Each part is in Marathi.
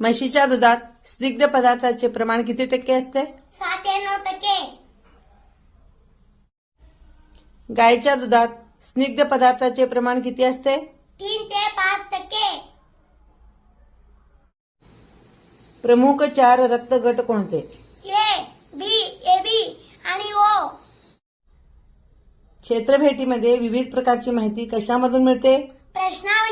म्हशीच्या दुधात स्निग्ध पदार्थाचे प्रमाण किती टक्के असते? सात ते नऊ टक्के. गायीच्या दुधात स्निग्ध पदार्थाचे प्रमाण किती असते? तीन ते पाच टक्के. प्रमुख चार रक्तगट कोणते? ए बी ए बी आणि ओ. क्षेत्रभेटीमध्ये विविध प्रकारची माहिती कशामधून मिळते? प्रश्नावली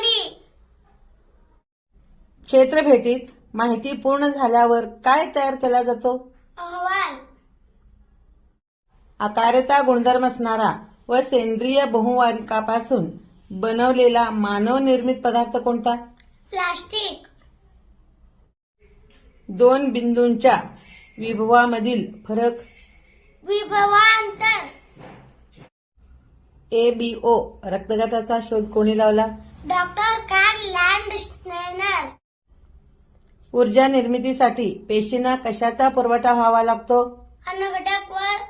क्षेत्रभेटीत माहिती पूर्ण झाल्यावर काय तयार केला जातो? अहवाल. आकारता गुणधर्म असणारा व सेंद्रिय बहुवारिकापासून बनवलेला मानव निर्मित पदार्थ कोणता? प्लास्टिक. दोन बिंदूंच्या विभवामधील फरक? विभवांतर. ए बी ओ रक्तगटाचा शोध कोणी लावला? Doctor Karl Landsteiner. ऊर्जा निर्मितीसाठी पेशींना कशाचा पुरवठा व्हावा लागतो? अन्नघटक वर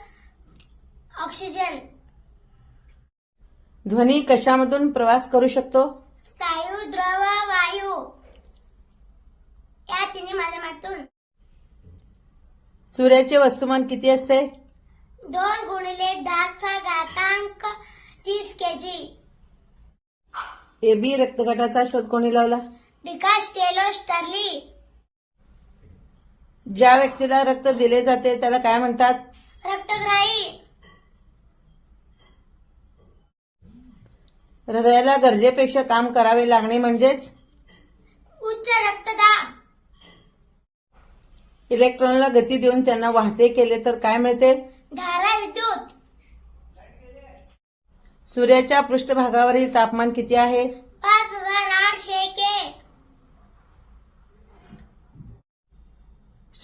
ऑक्सिजन. ध्वनी कशामधून प्रवास करू शकतो? स्थायू द्रव वायू. या तिन्ही माध्यमातून. सूर्याचे वस्तुमान किती असते? दोन गुणिले दहाचा घातांक तीस केजी. ए बी रक्तगटाचा शोध कोणी लावला? डिकास टेलो स्टर्ली ज्या व्यक्तीला रक्त दिले जाते त्याला काय म्हणतात? रक्तग्राही. हृदयाला गरजेपेक्षा काम करावे लागणे म्हणजेच? उच्च रक्तदाब. इलेक्ट्रॉनला गती देऊन त्यांना वाहते केले तर काय मिळते? धारा विद्युत. सूर्याच्या पृष्ठभागावरील तापमान किती आहे पाच हजार आठशे के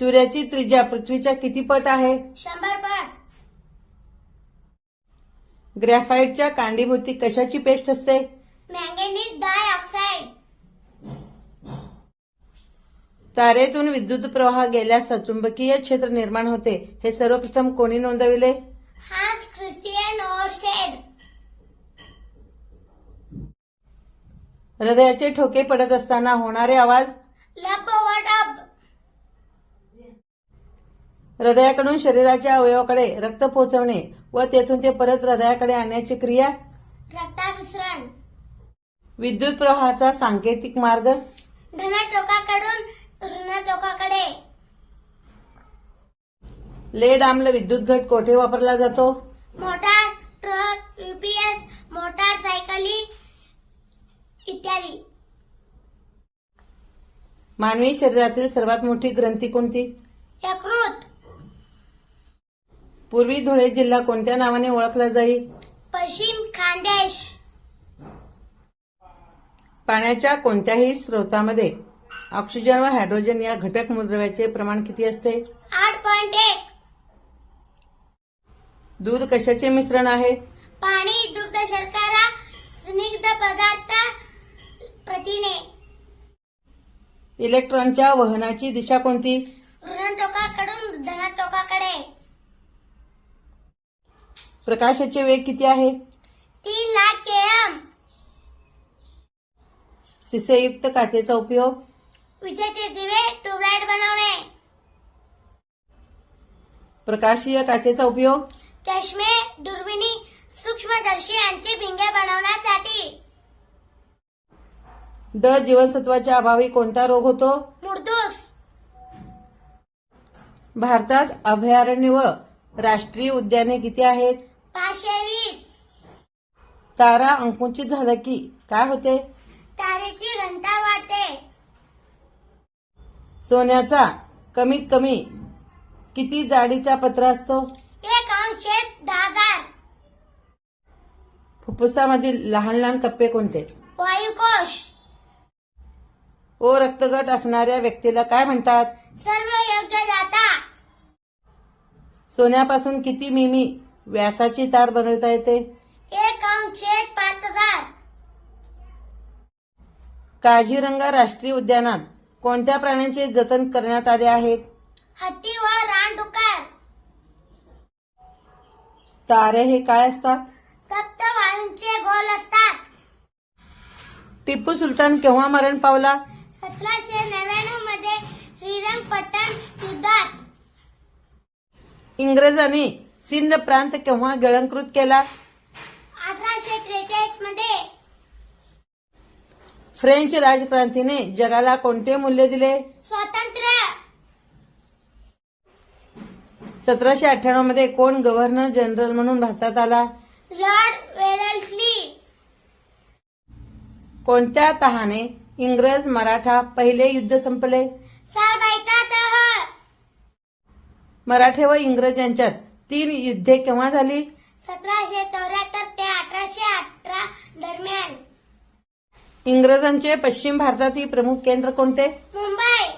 सूर्याची त्रिज्या पृथ्वीच्या किती पट आहे? शंभर पट. ग्रॅफाइटच्या कांडीभोवती कशाची पेस्ट असते? मॅंगनीज डाय ऑक्साईड. तारेतून विद्युत प्रवाह गेल्यास चुंबकीय क्षेत्र निर्माण होते. हे सर्वप्रथम कोणी नोंदविले? हृदयाचे ठोके पडत असताना होणारे आवाज? डब हृदयाकडून शरीराच्या अवयवाकडे रक्त पोहोचवणे व तेथून ते परत हृदयाकडे आणण्याची क्रिया? रक्ताभिसरण. विद्युत प्रवाहाचा सांकेतिक मार्ग? धन टोकाकडून ऋण टोकाकडे. लेड आम्ल विद्युत घट कोठे वापरला जातो? मोटार ट्रक युपीएस मोटार सायकली इत्यादी. मानवी शरीरातील सर्वात मोठी ग्रंथी कोणती? यकृत. पूर्वी धुळे जिल्हा कोणत्या नावाने ओळखला जाई? पश्चिम खानदेश. पाण्याच्या कोणत्याही स्रोतामध्ये ऑक्सिजन व हायड्रोजन या घटक मूलद्रव्याचे प्रमाण किती असते? आठ पॉइंट एक. दूध कशाचे मिश्रण आहे? पाणी दुग्ध शर्करा स्निग्ध पदार्थ प्रथिने. इलेक्ट्रॉनच्या वहनाची दिशा कोणती? प्रकाशाचे वेग किती आहे? तीन लाख केएम सिसेयुक्त काचेचा उपयोग? विजेचे दिवे ट्यूबलाईट बनवणे. प्रकाशीय काचेचा उपयोग? चष्मे दुर्बिणी सूक्ष्मदर्शी यांचे भिंगे बनवण्यासाठी. ड जीवनसत्वाच्या अभावी कोणता रोग होतो? मुर्दूस. भारतात अभयारण्य व राष्ट्रीय उद्याने किती आहेत? पाचशे वीस. तारा अंकुचित झालं की काय होते? तारेची घनता वाढते. सोन्याचा कमीत कमी किती जाडीचा पत्र असतो? एक अंशे दहा हजार फुफ्फुसामधील लहान लहान कप्पे कोणते? वायुकोश. ओ रक्तगट असणाऱ्या व्यक्तीला काय म्हणतात? सर्व योग्य दाता सोन्यापासून किती मिमी व्यासाची तार बनवता येते. एक अंश एक पाच हजार. काझीरंगा राष्ट्रीय उद्यानात कोणत्या प्राण्यांचे जतन करण्यात आले आहेत हत्ती व रानडुकार तारे हे काय असतात? तप्त वायूंचे गोल असतात. टिपू सुलतान केव्हा मरण पावला? सतराशे नव्याण्णवमध्ये श्रीरंगपट्टण युद्धात. इंग्रजांनी सिंध प्रांत केव्हा गिळंकृत केला? अठराशे त्रेचाळीसमध्ये. फ्रेंच राजक्रांतीने जगाला कोणते मूल्य दिले? स्वातंत्र्य. सतराशे अठ्ठ्याण्णवमध्ये कोण गव्हर्नर जनरल म्हणून भारतात आला? लॉर्ड वेलस्ली कोणत्या तहाने इंग्रज मराठा पहिले युद्ध संपले? मराठे व इंग्रज यांच्यात तीन युद्धे केव्हा झाली? सतराशे चौऱ्याहत्तर ते अठराशे अठरा दरम्यान. इंग्रजांचे पश्चिम भारतातील प्रमुख केंद्र कोणते? मुंबई.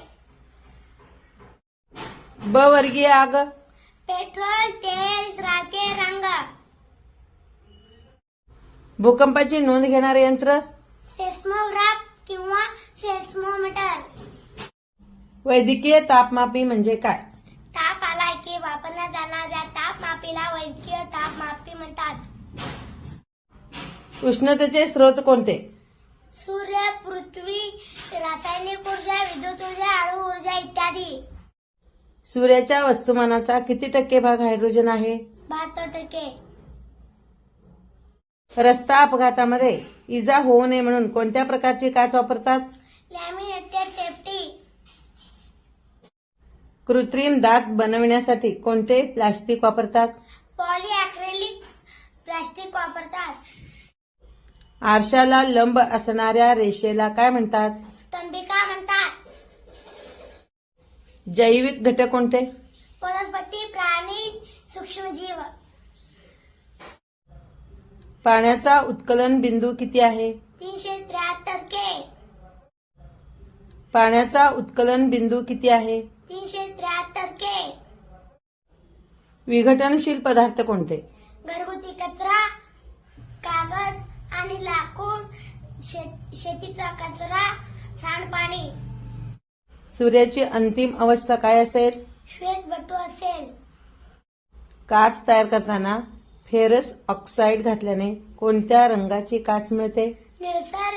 ब वर्गीय आग. पेट्रोल तेल राखे रंग. भूकंपाची नोंद घेणारे यंत्र? सेस्मोग्राफ किंवा सेस्मोमीटर. वैद्यकीय तापमापी म्हणजे काय ताप आला की वापरण्यात जाणाऱ्या तापमापीला वैद्यकीय तापमापी म्हणतात. उष्णतेचे स्रोत कोणते? सूर्य पृथ्वी रासायनिक ऊर्जा विद्युत ऊर्जा अणु ऊर्जा इत्यादी. सूर्याच्या वस्तुमानाचा किती टक्के भाग हायड्रोजन आहे? बहात्तर टक्के. रस्ता अपघातामध्ये इजा होऊ नये म्हणून कोणत्या प्रकारची काच वापरतात? Laminated safety. कृत्रिम दात बनविण्यासाठी कोणते प्लास्टिक वापरतात? पॉलीअॅक्रेलिक प्लास्टिक वापरतात. आरशाला लंब असणाऱ्या रेषेला काय म्हणतात? स्तंभिका म्हणतात. जैविक घटक कोणते? वनस्पती प्राणी सूक्ष्मजीव. पाण्याचा उत्कलन बिंदू किती आहे? तीनशे त्र्याहत्तर के. पाण्याचा उत्कलन बिंदू किती आहे? तीनशे त्र्याहत्तर के. विघटनशील पदार्थ कोणते? घरगुती कचरा कागद आणि लाकूड शे- शेतीचा कचरा सांडपाणी. सूर्याची अंतिम अवस्था काय असेल? श्वेत बटू असेल. काच तयार करताना फेरस ऑक्साईड घातल्याने कोणत्या रंगाची काच मिळते? निळसर